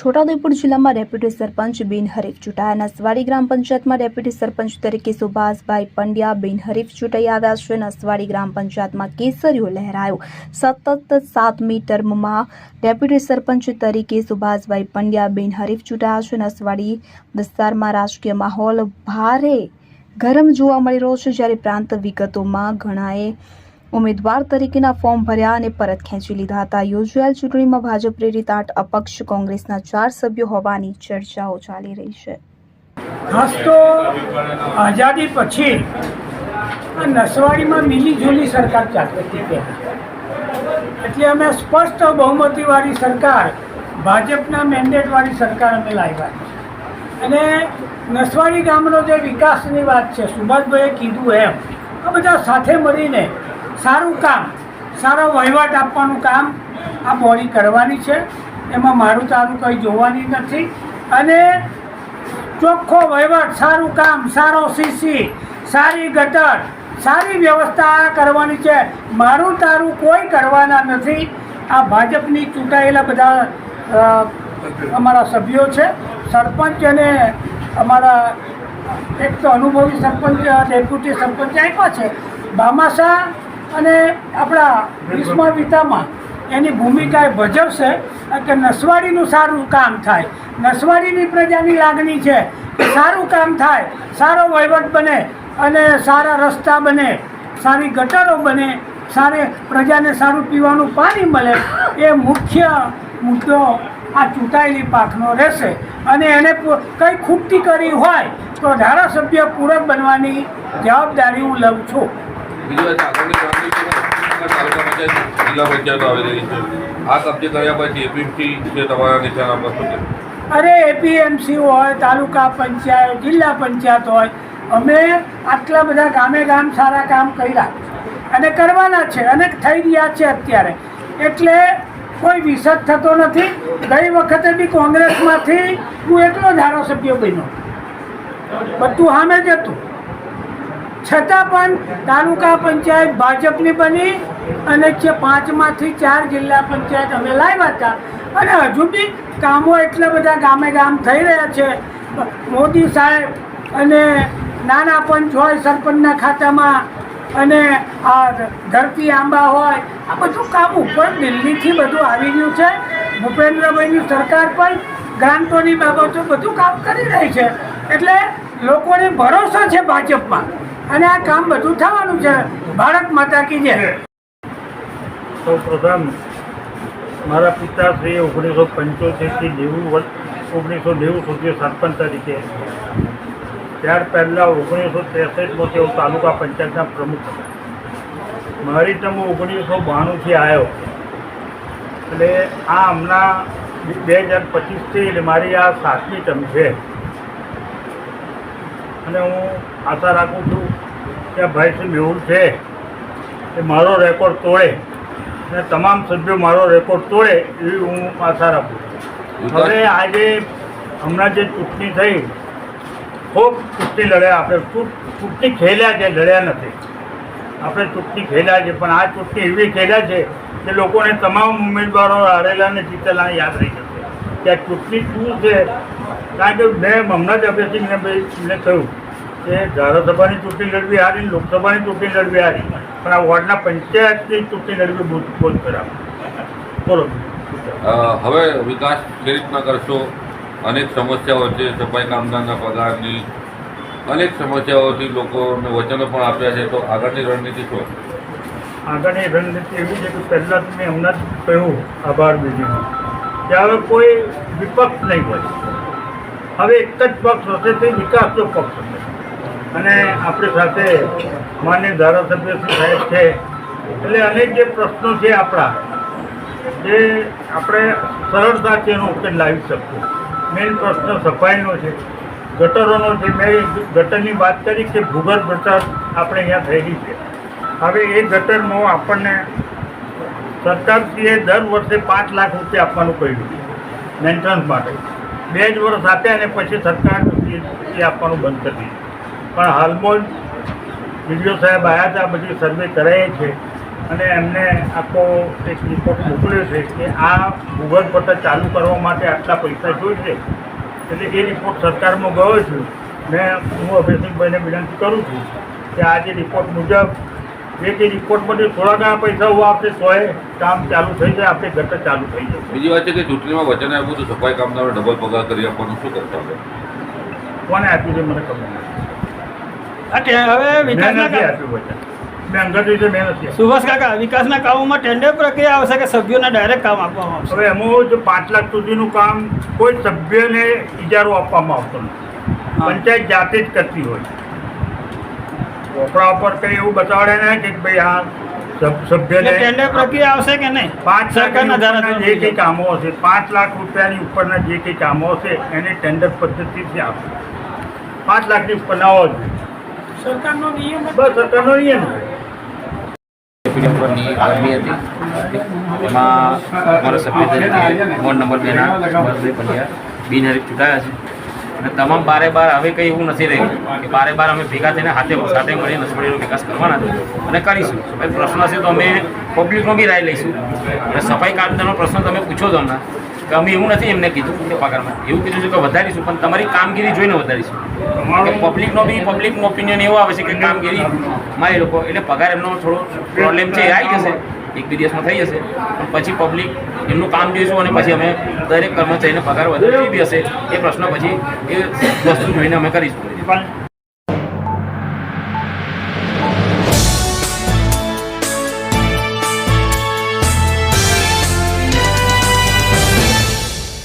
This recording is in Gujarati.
છોટાઉદેપુર જિલ્લામાં ડેપ્યુટી સરપંચ બિનહરીફ ચૂંટાયાના નસવાડી ગ્રામ પંચાયતમાં ડેપ્યુટી સરપંચ તરીકે સુભાષભાઈ પંડ્યા બિનહરીફ ચૂંટાઈ આવ્યા છે નસવાડી ગ્રામ પંચાયતમાં કેસરીઓ લહેરાયો. સતત સાતમી ટર્મમાં ડેપ્યુટી સરપંચ તરીકે સુભાષભાઈ પંડ્યા બિનહરીફ ચૂંટાયા છે નસવાડી વિસ્તારમાં રાજકીય માહોલ ભારે ગરમ જોવા મળી રહ્યો છે. જ્યારે પ્રાંત વિગતોમાં ઘણાએ ઉમેદવાર તરીકેના ફોર્મ ભર્યા અને પરત ખેંચી લીધા હતા. યોજાયેલ ચૂંટણીમાં ભાજપ પ્રેરિત આઠ, અપક્ષ કોંગ્રેસના ચાર સભ્યો હોવાની ચર્ચાઓ ચાલી રહી છે. ખાસ તો આઝાદી પછી નસવાડીમાં મિલીજુલી સરકાર ચાલતી એટલે અમે સ્પષ્ટ બહુમતીવાળી સરકાર, ભાજપના મેન્ડેટવાળી સરકાર અમે લાવ્યા અને નસવાડી ગામનો જે વિકાસની વાત છે, સુભાષભાઈએ કીધું એમ, આ બધા સાથે મળીને સારું કામ, સારો વહીવટ આપવાનું કામ આ બોડી કરવાની છે. એમાં મારું તારું કંઈ જોવાની નથી. અને ચોખ્ખો વહીવટ, સારું કામ, સારો સીસી સારી ગટર, સારી વ્યવસ્થા કરવાની છે. મારું તારું કોઈ કરવાના નથી. આ ભાજપની ચૂંટાયેલા બધા અમારા સભ્યો છે. સરપંચ અને અમારા એક તો અનુભવી સરપંચ ડેપ્યુટી સરપંચ આપ્યા છે. બામાસા અને આપણા ભીષ્મ પિતામાં એની ભૂમિકા એ ભજવશે કે નસવાડીનું સારું કામ થાય. નસવાડીની પ્રજાની લાગણી છે કે સારું કામ થાય, સારો વહીવટ બને અને સારા રસ્તા બને, સારી ગટરો બને, સારી પ્રજાને સારું પીવાનું પાણી મળે એ મુખ્ય મુદ્દો આ ચૂંટાયેલી પાકનો રહેશે. અને એને કંઈ ખૂટતી કરી હોય તો ધારાસભ્ય પૂરક બનવાની જવાબદારી હું લઉં છું. અરે, એપીએમસી હોય, તાલુકા પંચાયત, જિલ્લા પંચાયત હોય, અમે આટલા બધા ગામે ગામ સારા કામ કર્યા અને કરવાના છે, અને થઈ રહ્યા છે અત્યારે. એટલે કોઈ વિસદ થતો નથી. ગઈ વખતે બી કોંગ્રેસમાંથી હું એકલો ધારાસભ્ય બન્યો. બધું સામે જ હતું. છતાં પણ તાલુકા પંચાયત ભાજપની બની અને જે પાંચમાંથી ચાર જિલ્લા પંચાયત અમે લાવ્યા હતા. અને હજુ બી કામો એટલા બધા ગામે ગામ થઈ રહ્યા છે. મોદી સાહેબ અને નાના પંચ હોય સરપંચના ખાતામાં અને આ ધરતી આંબા હોય, આ બધું કામ ઉપર દિલ્હીથી બધું આવી ગયું છે. ભૂપેન્દ્રભાઈની સરકાર પણ ગ્રાન્ટોની બાબતો બધું કામ કરી રહી છે. એટલે લોકોને ભરોસો છે ભાજપમાં. અને આ કામ બધું થવાનું છે. ભારત માતા કી જય. સૌ પ્રથમ મારા પિતા શ્રી ઓગણીસો પંચોતેરથી નેવું વર્ષ ઓગણીસો નેવું સુધી સરપંચ તરીકે. ત્યાર પહેલાં ઓગણીસો ત્રેસઠમાં તેઓ તાલુકા પંચાયતના પ્રમુખ હતા. મારી ટર્મ ઓગણીસો બાણુંથી આવ્યો એટલે આ હમણાં બે હજાર પચીસથી મારી આ સાતમી ટર્મ છે. અને હું આશા રાખું છું કે ભાઈશ્રી ભાઈ શ્રી મેહુલ છે એ મારો રેકોર્ડ તોડે અને તમામ સભ્યો મારો રેકોર્ડ તોડે એવી હું આશા રાખું છું. હવે આજે હમણાં જે ચૂંટણી થઈ ખૂબ ચૂંટણી લડ્યા આપણે. ચૂંટ- ચૂંટણી ખેલ્યા છે લડ્યા નથી. આપણે ચૂંટણી ખેલ્યા છે પણ આ ચૂંટણી એવી ખેલ્યા છે કે લોકોને તમામ ઉમેદવારો હારેલા અને જીતેલા યાદ રહી જશે. કે આ ચૂંટણી શું છે કારણ કે મેં હમણાં જ અભયસિંહને ભાઈને કહ્યું કે ધારાસભાની ચૂંટણી લડવી હારી લોકસભાની ચૂંટણી લડવી હારી પણ આ વોર્ડના પંચાયતની ચૂંટણી લડવી બહુ બહુ ખરાબ બોલો. હવે વિકાસ જે રીતના કરશો? અનેક સમસ્યાઓ છે સફાઈ કામદારના પગારની. અનેક સમસ્યાઓથી લોકોને વચનો પણ આપ્યા છે તો આગળની રણનીતિ શું? આગળની રણનીતિ એવી છે કે પહેલાં મેં હમણાં જ કહ્યું આભાર બીજીમાં કે હવે કોઈ વિપક્ષ નહીં હોય. હવે એક જ પક્ષ હશે તે વિકાસનો પક્ષ હશે. અને આપણી સાથે માન્ય ધારાસભ્ય સાહેબ છે. એટલે અનેક જે પ્રશ્નો છે આપણા, જે આપણે સરળતાથી એનો ઉકેલ લાવી શકીએ. મેઇન પ્રશ્ન સફાઈનો છે, ગટરોનો છે. મેં ગટરની વાત કરી કે ભૂગર્ભ ગટર આપણે અહીંયા થયેલી છે. હવે એ ગટરનો આપણને સરકારશ્રીએ દર વર્ષે પાંચ લાખ રૂપિયા આપવાનું કહ્યું છે. મેન્ટેનન્સ માટે. બે જ વર્ષ આપ્યા અને પછી સરકાર એ આપવાનું બંધ કરી પણ હાલમાં જ વીડિયો સાહેબ આવ્યા હતા, બધી સર્વે કરાય છે અને એમને આખો એક રિપોર્ટ મોકલ્યો છે કે આ ગૂગલ પર ચાલુ કરવા માટે આટલા પૈસા જોઈશે. એટલે એ રિપોર્ટ સરકારમાં ગયો છું. મેં હું અભયસિંહભાઈને વિનંતી કરું છું કે આ જે રિપોર્ટ મુજબ જે તે રિપોર્ટમાંથી થોડા ઘણા પૈસા આવશે તોય કામ ચાલુ થઈ જાય આપણે ગટર ચાલુ થઈ જાય. બીજી વાત છે કે ચૂંટણીમાં વચન આપ્યું તો સફાઈ કામદારોને ડબલ પગાર કરી આપવાનું શું કરતા હવે કોને આપ્યું છે? મને ખબર. સુભાષ કાકા વિકાસના કામોમાં ટેન્ડર પ્રક્રિયા આવશે કે સભ્યોને ડાયરેક્ટ કામ આપવામાં આવશે? હવે એમાં જો પાંચ લાખ સુધીનું કામ કોઈ સભ્યને ઇજારો આપવામાં આવતો નથી. પંચાયત જાતે જ કરતી હોય. છોકરા ઉપર કંઈ એવું બતાવડે ને કે ભાઈ આ સભ્યને ટેન્ડર પ્રક્રિયા આવશે કે નહીં? પાંચ સરકારના લાખના જે કંઈ કામો હશે પાંચ લાખ રૂપિયાની ઉપરના જે કંઈ કામો હશે એને ટેન્ડર પદ્ધતિથી આપશે પાંચ લાખની ઉપર ના હોવો જોઈએ સરકારનો નિયમ બસ સરકારનો નિયમ છે. પીડીએફ હતી. એમાં અમારા સભ્ય તરીકે વોર્ડ નંબર બેના બિનહરીફ ચૂંટાયા છે. અને તમામ બારે બાર હવે કંઈ એવું નથી રહ્યું કે બારે બાર અમે ભેગા થઈને હાથે સાથે મળીને નસવાડીનો વિકાસ કરવાના છે અને કરીશું. ભાઈ પ્રશ્ન છે તો અમે પબ્લિકનો બી રાય લઈશું. અને સફાઈ કામદારનો પ્રશ્ન તમે પૂછો તો હમણાં. કે અમે એવું નથી એમને કીધું કે પગારમાં એવું કીધું છે કે વધારીશું, પણ તમારી કામગીરી જોઈને વધારીશું. કે પબ્લિકનો બી પબ્લિકનો ઓપિનિયન એવો આવે છે કે કામગીરીમાં એ લોકો, એટલે પગાર એમનો થોડો પ્રોબ્લેમ છે, એ આવી જશે. એક બે દિવસમાં થઈ જશે. પણ પછી પબ્લિક એમનું કામ જોઈશું અને પછી અમે દરેક કર્મચારીને પગાર વધારે બી હશે. એ પ્રશ્ન પછી એ વસ્તુ જોઈને અમે કરીશું.